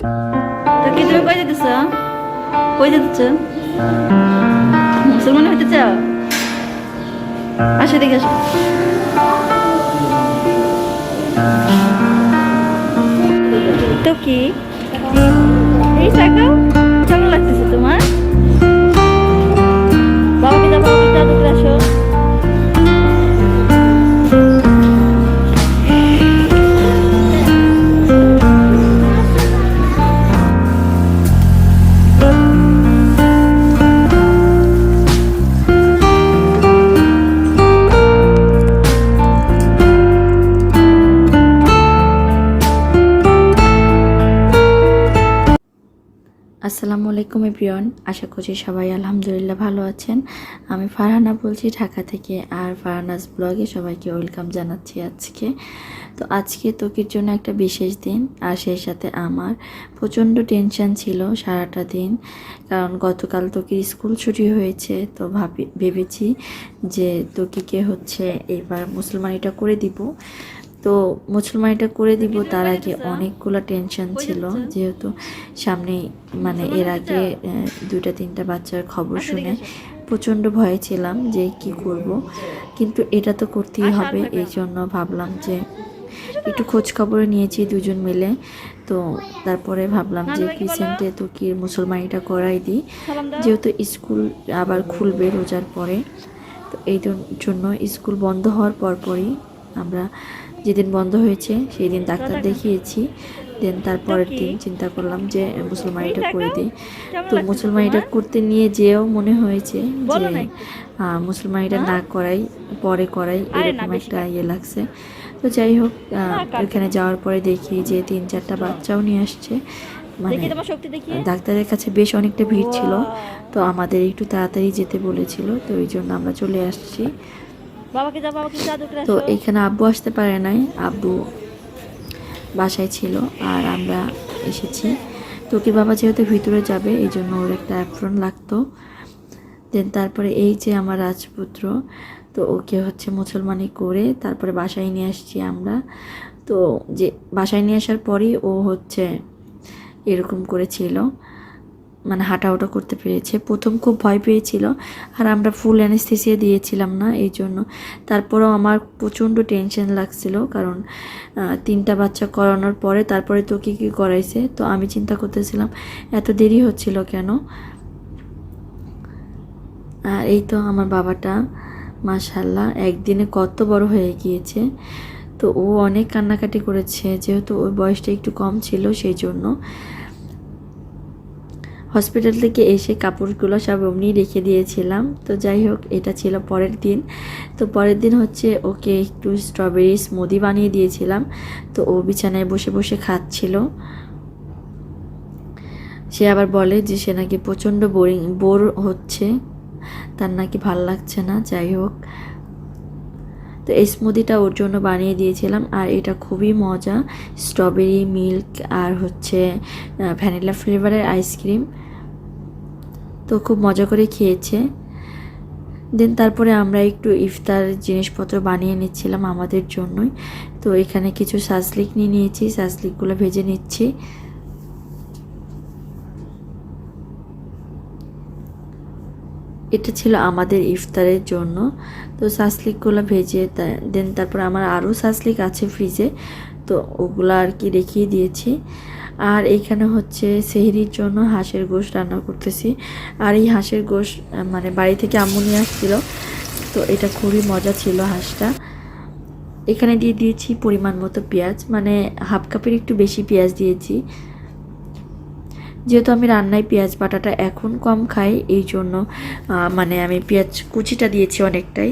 তো কি তুমি কই যেতেছ? কই যেতেছ? মুসলমান হইতে চাও? আসো দেখে আসো। তো কি? এই চাকাও কেমন লাগতেছে তোমার? বাবাকে যাব আসো। আসসালামু আলাইকুম এভরিওয়ান। আশা করছি সবাই আলহামদুলিল্লাহ ভালো আছেন। আমি ফারহানা বলছি ঢাকা থেকে আর ফারহানাস ব্লগে সবাইকে ওয়েলকাম জানাচ্ছি আজকে। তো আজকে তোকির জন্য একটা বিশেষ দিন, আর সেই সাথে আমার প্রচণ্ড টেনশন ছিল সারাটা দিন। কারণ গতকাল তোকির স্কুল ছুটি হয়েছে, তো ভাবি, ভেবেছি যে তোকিকে হচ্ছে এবার মুসলমানিটা করে দিব। তো মুসলমানিটা করে দিব, তার আগে অনেকগুলো টেনশন ছিল। যেহেতু সামনে মানে এর আগে দুইটা, তিনটা বাচ্চার খবর শুনে প্রচণ্ড ভয়ে ছিলাম যে কি করব। কিন্তু এটা তো করতেই হবে, এই জন্য ভাবলাম যে একটু খোঁজ খবর নিয়েছি দুজন মিলে। তো তারপরে ভাবলাম যে ক্রিসেন্টে তো কি মুসলমানিটা করাই দিই। যেহেতু স্কুল আবার খুলবে রোজার পরে, তো এই জন্য স্কুল বন্ধ হওয়ার পরপরই আমরা যেদিন বন্ধ হয়েছে সেই দিন ডাক্তার দেখিয়েছি। দেন তারপরের দিন চিন্তা করলাম যে মুসলমানিটা করে দিই। তো মুসলমানিটা করতে নিয়ে যেও মনে হয়েছে যে মুসলমানিটা না? করাই পরে করাই এরকম একটা ইয়ে লাগছে। তো যাই হোক ওখানে যাওয়ার পরে দেখি যে তিন চারটা বাচ্চাও নিয়ে আসছে। মানে ডাক্তারের কাছে বেশ অনেকটা ভিড় ছিল। তো আমাদের একটু তাড়াতাড়ি যেতে বলেছিল। তো ওই জন্য আমরা চলে আসছি। তো এখানে আব্বু আসতে পারে নাই। আব্বু বাসায় ছিল আর আমরা এসেছি। তোকে বাবা যেহেতু ভিতরে যাবে এই জন্য ওর একটা অ্যাপ্রন লাগতো। দেন তারপরে এই যে আমার রাজপুত্র তো ওকে হচ্ছে মুসলমানি করে তারপরে বাসায় নিয়ে আসছি আমরা। তো যে বাসায় নিয়ে আসার পরই ও হচ্ছে এরকম করেছিল। মানে হাঁটাওটা করতে পেরেছে। প্রথম খুব ভয় পেয়েছিল আর আমরা ফুল অ্যানেস্থেসিয়া দিয়েছিলাম না এই জন্য। তারপরেও আমার প্রচণ্ড টেনশন লাগছিল কারণ তিনটা বাচ্চা করানোর পরে তারপরে তো কী কী করাইছে? তো আমি চিন্তা করতেছিলাম, এত দেরি হচ্ছিল কেন? আর এই তো আমার বাবাটা মাশাল্লাহ একদিনে কত বড় হয়ে গিয়েছে। তো ও অনেক কান্নাকাটি করেছে, যেহেতু ওর বয়সটা একটু কম ছিল সেই জন্য। হসপিটাল থেকে এসে কাপড়গুলো সব অমনি রেখে দিয়েছিলাম। তো যাই হোক, এটা ছিল পরের দিন। তো পরের দিন হচ্ছে ওকে একটু স্ট্রবেরি স্মুদি বানিয়ে দিয়েছিলাম। তো ও বিছানায় বসে বসে খাচ্ছিল। সে আবার বলে যে, সে নাকি প্রচণ্ড বোরিং বোর হচ্ছে। তার নাকি ভালো লাগছে না, যাই হোক। তো এই স্মুদিটা ওর জন্য বানিয়ে দিয়েছিলাম। আর এটা খুবই মজা। স্ট্রবেরি মিল্ক আর হচ্ছে ভ্যানিলা ফ্লেভারের আইসক্রিম তো খুব মজা করে খেয়েছে। দেন তারপরে আমরা একটু ইফতার জিনিসপত্র বানিয়ে নিচ্ছিলাম আমাদের জন্যই। তো এখানে কিছু সাসলিক নিয়ে নিয়েছি সাসলিকগুলো ভেজে নিচ্ছি। এটা ছিল আমাদের ইফতারের জন্য। তো সাসলিকগুলো ভেজে দেন তারপর আমার আরও সাসলিক আছে ফ্রিজে তো ওগুলো আর কি রেখেই দিয়েছি। আর এখানে হচ্ছে সেহরির জন্য হাঁসের গোশ রান্না করতেছি। আর এই হাঁসের গোশ মানে বাড়ি থেকে আম্মু নিয়ে আসছিল। তো এটা খুবই মজা ছিল হাঁসটা। এখানে দিয়ে দিয়েছি পরিমাণ মতো পেঁয়াজ মানে হাফ কাপের একটু বেশি পেঁয়াজ দিয়েছি। যেহেতু আমি রান্নায় পেঁয়াজ বাটাটা এখন কম খাই, এই জন্য মানে আমি পেঁয়াজ কুচিটা দিয়েছি অনেকটাই।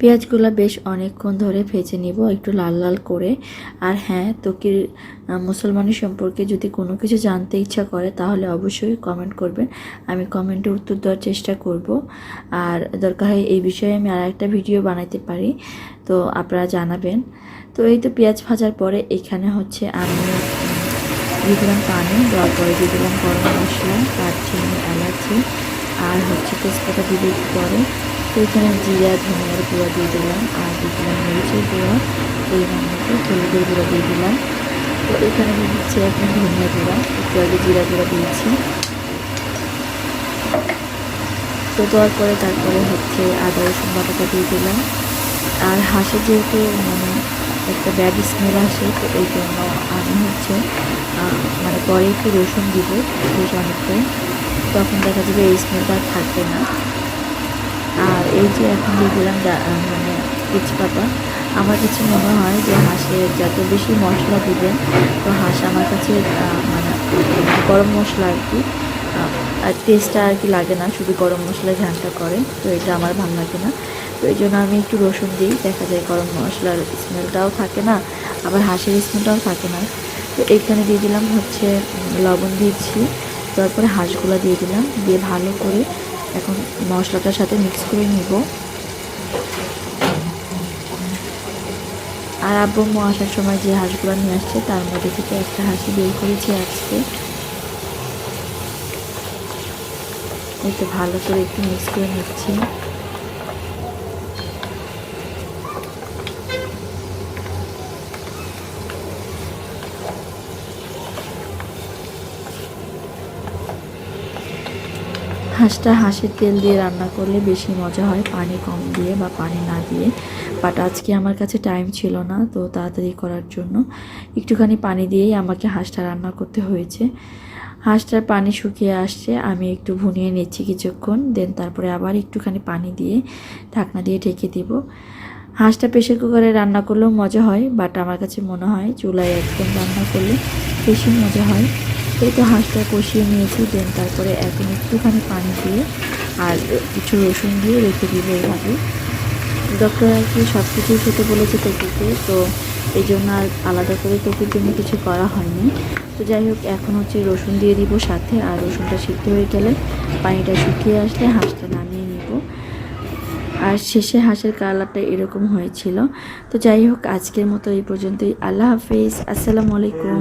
পেঁয়াজগুলো বেশ অনেকক্ষণ ধরে ভেজে নিব, একটু লাল লাল করে। আর হ্যাঁ তোকে মুসলমানের সম্পর্কে যদি কোনো কিছু জানতে ইচ্ছা করে, তাহলে অবশ্যই কমেন্ট করবেন। আমি কমেন্টে উত্তর দেওয়ার চেষ্টা করব। আর দরকার হয় এই বিষয়ে আমি আর একটা ভিডিও বানাইতে পারি, তো আপনারা জানাবেন। তো এই তো পেঁয়াজ ভাজার পরে এখানে হচ্ছে আমি দিয়ে দিলাম পানি, দেওয়ার পরে দিয়ে দিলাম গরম মশলা, দারচিনি, এলাচি, আর হচ্ছে তেজপাতা একটু পরে। তো এখানে জিরা, ধনিয়ার গুঁড়া দিয়ে দিলাম আর দিলাম মরিচের গুঁড়া পরিমাণ মতো হলুদের গুঁড়া দিয়ে দিলাম। তো এখানে আমি দিচ্ছি এখন ধনিয়া গুঁড়া, একটু আগে জিরা গুঁড়া দিয়েছি। তো দেওয়ার পরে তারপরে হচ্ছে আদা, রসুন বাটাটা দিয়ে দিলাম। আর হাঁসে যেহেতু মানে একটা ব্যাড স্মেল আসে, তো এই জন্য আমি হচ্ছে মানে পরে একটু রসুন দিব বেশ তখন দেখা যাবে এই স্মেলটা থাকবে না। আর এই যে এখন দিয়ে দিলাম দা- আহ, মানে তেজপাতা আমার কাছে মনে হয় যে হাঁসে যত বেশি মশলা দিবেন তো হাঁস আমার কাছে মানে গরম মশলা আর কি আর টেস্টটা আর কি লাগে না শুধু গরম মশলা ঘ্রানটা করে তো এটা আমার ভালো লাগে না। তো এই জন্য আমি একটু রসুন দিই দেখা যায় গরম মশলার স্মেলটাও থাকে না আবার হাঁসের স্মেলটাও থাকে না। তো এইখানে দিয়ে দিলাম হচ্ছে লবণ দিয়েছি তারপরে হাঁসগুলো দিয়ে দিলাম দিয়ে ভালো করে এখন মশলাটার সাথে মিক্স করে নিব। আর আব্বু আসার সময় যে হাঁসগুলো নিয়ে আসছে, তার মধ্যে থেকে একটা হাঁসি বের করেছি আজকে। এই তো ভালো করে একটু মিক্স করে নিচ্ছি। হাঁসটা হাঁসের তেল দিয়ে রান্না করলে বেশি মজা হয়, পানি কম দিয়ে বা পানি না দিয়ে। বাট আজকে আমার কাছে টাইম ছিল না, তো তাড়াতাড়ি করার জন্য। একটুখানি পানি দিয়েই আমাকে হাঁসটা রান্না করতে হয়েছে। হাঁসটার পানি শুকিয়ে আসছে, আমি একটু ভুনিয়ে নিচ্ছি কিছুক্ষণ দেন তারপরে আবার একটুখানি পানি দিয়ে ঢাকনা দিয়ে ঢেকে দিব। হাঁসটা প্রেশার কুকারে রান্না করলেও মজা হয় বাট আমার কাছে মনে হয় চুলায় একদম রান্না করলে বেশি মজা হয়। এই তো হাঁসটা কষিয়ে নিয়েছি দেন তারপরে এখন একটুখানি পানি দিয়ে আর কিছু রসুন দিয়ে রেখে দিব এইভাবে ডক্টর আর কি সব কিছুই খেতে বলেছে টপিকে তো এই জন্য আর আলাদা করে টপির জন্য কিছু করা হয়নি। তো যাই হোক, এখন হচ্ছে রসুন দিয়ে দিব সাথে, আর রসুনটা সিদ্ধ হয়ে গেলে পানিটা শুকিয়ে আসলে হাঁসটা নামিয়ে নিব। আর শেষে হাঁসের কালারটা এরকম হয়েছিল। তো যাই হোক, আজকের মতো এই পর্যন্তই। আল্লাহ হাফিজ। আসসালামু আলাইকুম।